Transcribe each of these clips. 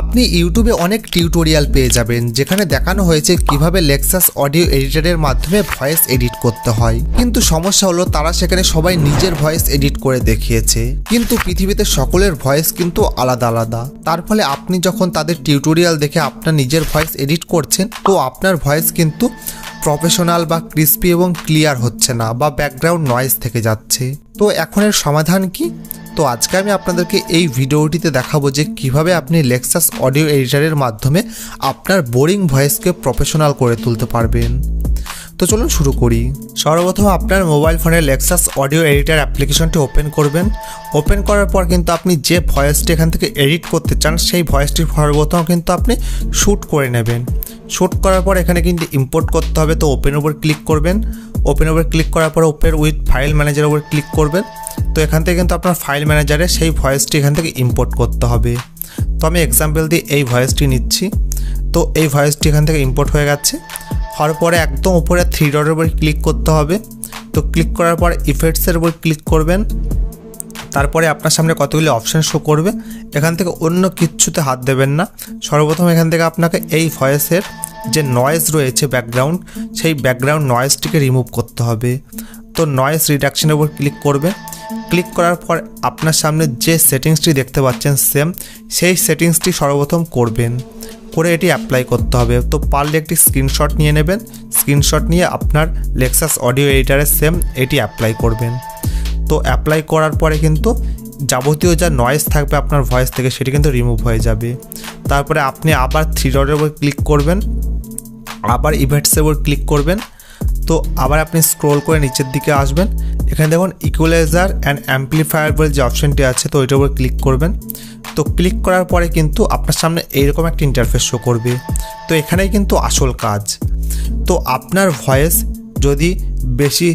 আপনি ইউটিউবে অনেক টিউটোরিয়াল পেয়ে যাবেন, যেখানে দেখানো হয়েছে কীভাবে লেকসাস অডিও এডিটারের মাধ্যমে ভয়েস এডিট করতে হয়। কিন্তু সমস্যা হলো, তারা সেখানে সবাই নিজের ভয়েস এডিট করে দেখিয়েছে। কিন্তু পৃথিবীতে সকলের ভয়েস কিন্তু আলাদা আলাদা। তার ফলে আপনি যখন তাদের টিউটোরিয়াল দেখে আপনার নিজের ভয়েস এডিট করছেন, তো আপনার ভয়েস কিন্তু প্রফেশনাল বা ক্রিস্পি এবং ক্লিয়ার হচ্ছে না বা ব্যাকগ্রাউন্ড নয়েজ থেকে যাচ্ছে। তো এখন এর সমাধান কি? তো আজকে আমি আপনাদেরকে এই ভিডিওটিতে দেখাবো যে কীভাবে আপনি লেক্সাস অডিও এডিটারের মাধ্যমে আপনার বোরিং ভয়েসকে প্রফেশনাল করে তুলতে পারবেন। তো চলুন শুরু করি। সর্বপ্রথম আপনার মোবাইল ফোনের লেক্সাস অডিও এডিটার অ্যাপ্লিকেশনটি ওপেন করবেন। ওপেন করার পর কিন্তু আপনি যে ভয়েসটি এখান থেকে এডিট করতে চান, সেই ভয়েসটি সর্বপ্রথম কিন্তু আপনি শ্যুট করে নেবেন। শ্যুট করার পর এখানে কিন্তু ইম্পোর্ট করতে হবে। তো ওপেন উপর ক্লিক করবেন। ওপেন উপর ক্লিক করার পর ওপেন উইথ ফাইল ম্যানেজারের উপর ক্লিক করবেন। তো এখান থেকে কিন্তু আপনার ফাইল ম্যানেজারে সেই ভয়েসটি এখান থেকে ইম্পোর্ট করতে হবে। তো আমি এক্সাম্পল দিয়ে এই ভয়েসটি নিচ্ছি। তো এই ভয়েসটি এখান থেকে ইম্পোর্ট হয়ে গেছে। হওয়ার পরে একদম উপরে থ্রি ডটের উপর ক্লিক করতে হবে। তো ক্লিক করার পর ইফেক্টসের উপর ক্লিক করবেন। তারপরে আপনার সামনে কতগুলি অপশান শো করবে, এখান থেকে অন্য কিচ্ছুতে হাত দেবেন না। সর্বপ্রথম এখান থেকে আপনাকে এই ভয়েসের যে নয়েজ রয়েছে ব্যাকগ্রাউন্ড সেই ব্যাকগ্রাউন্ড নয়েজটিকে রিমুভ করতে হবে। তো নয়েজ রিডাকশনের উপর ক্লিক করবে। ক্লিক করার পর আপনার সামনে যে সেটিংসটি দেখতে পাচ্ছেন সেম সেই সেটিংসটি সর্বপ্রথম করবেন। করে এটি অ্যাপ্লাই করতে হবে। তো পারলে একটি স্ক্রিনশট নিয়ে নেবেন। স্ক্রিনশট নিয়ে আপনার লেক্সাস অডিও এডিটারের সেম এটি অ্যাপ্লাই করবেন। তো অ্যাপ্লাই করার পরে কিন্তু যাবতীয় যা নয়েস থাকবে আপনার ভয়েস থেকে সেটি কিন্তু রিমুভ হয়ে যাবে। তারপরে আপনি আবার থ্রি ডটের উপর ক্লিক করবেন, আবার ইভেন্টসের উপর ক্লিক করবেন, তো আবার আপনি স্ক্রোল করে নিচের দিকে আসবেন। এখানে দেখুন ইকুয়ালাইজার অ্যান্ড অ্যাম্পলিফায়ার বলে যে অপশনটি আছে, তো ওইটার উপর ক্লিক করবেন। তো ক্লিক করার পরে কিন্তু আপনার সামনে এইরকম একটা ইন্টারফেস শো করবে। তো এখানেই কিন্তু আসল কাজ। তো আপনার ভয়েস যদি বেশি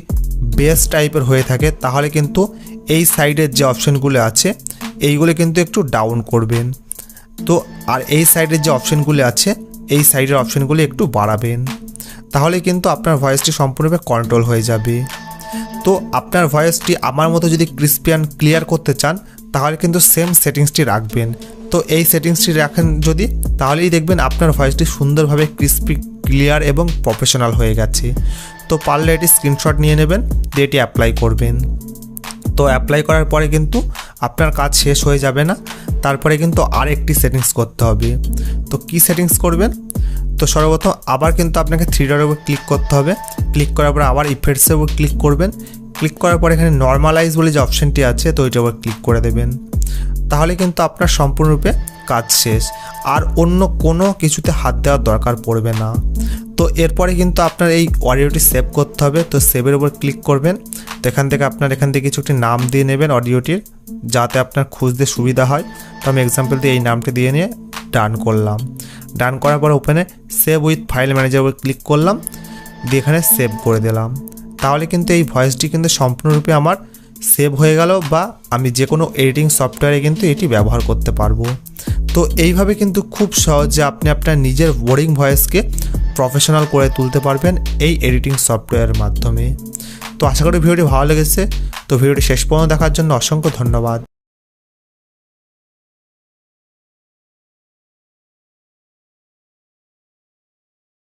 বেস টাইপের হয়ে থাকে, তাহলে কিন্তু এই সাইডের যে অপশনগুলো আছে, এইগুলো কিন্তু একটু ডাউন করবেন। তো আর এই সাইডের যে অপশনগুলি আছে, এই সাইডের অপশনগুলি একটু বাড়াবেন। তাহলে কিন্তু আপনার ভয়েসটি সম্পূর্ণভাবে কন্ট্রোল হয়ে যাবে। তো আপনার ভয়েসটি আমার মতো যদি ক্রিস্পিয়ান ক্লিয়ার করতে চান, তাহলে কিন্তু সেম সেটিংসটি রাখবেন। তো এই সেটিংসটি রাখেন যদি, তাহলেই দেখবেন আপনার ভয়েসটি সুন্দরভাবে ক্রিস্পি ক্লিয়ার এবং প্রফেশনাল হয়ে গেছে। তো পারলে এটি স্ক্রিনশট নিয়ে নেবেন, দিয়ে এটি অ্যাপ্লাই করবেন। তো অ্যাপ্লাই করার পরে কিন্তু আপনার কাজ শেষ হয়ে যাবে না, তারপরে কিন্তু আর একটি সেটিংস করতে হবে। তো কি সেটিংস করবেন? তো সর্বপ্রথম আবার কিন্তু আপনাকে থ্রি ডটের উপর ক্লিক করতে হবে। ক্লিক করার পরে আবার ইফেক্টসের উপর ক্লিক করবেন। ক্লিক করার পর এখানে নর্মালাইজ বলে যে অপশানটি আছে, তো ওইটার উপর ক্লিক করে দেবেন। তাহলে কিন্তু আপনার সম্পূর্ণরূপে কাজ শেষ। আর অন্য কোনো কিছুতে হাত দেওয়ার দরকার পড়বে না। তো এরপরে কিন্তু আপনার এই অডিওটি সেভ করতে হবে। তো সেভের উপর ক্লিক করবেন। তো এখান থেকে আপনার এখান থেকে কিছু একটি নাম দিয়ে নেবেন অডিওটির, যাতে আপনার খুঁজতে সুবিধা হয়। তো আমি এক্সাম্পল দিয়ে এই নামটি দিয়ে নিয়ে ডান করলাম। ডান করার পর ওপেনে সেভ উইথ ফাইল ম্যানেজার উপর ক্লিক করলাম। দিয়ে এখানে সেভ করে দিলাম। তাহলে কিন্তু এই ভয়েসটি কিন্তু সম্পূর্ণরূপে আমার সেভ হয়ে গেল বা আমি যে কোনো এডিটিং সফটওয়্যারে কিন্তু এটি ব্যবহার করতে পারব। তো এইভাবে কিন্তু খুব সহজে আপনি আপনার নিজের বোরিং ভয়েসকে প্রফেশনাল করে তুলতে পারবেন এই এডিটিং সফটওয়্যারের মাধ্যমে। তো আশা করি ভিডিওটি ভালো লেগেছে। তো ভিডিওটি শেষ পর্যন্ত দেখার জন্য অসংখ্য ধন্যবাদ।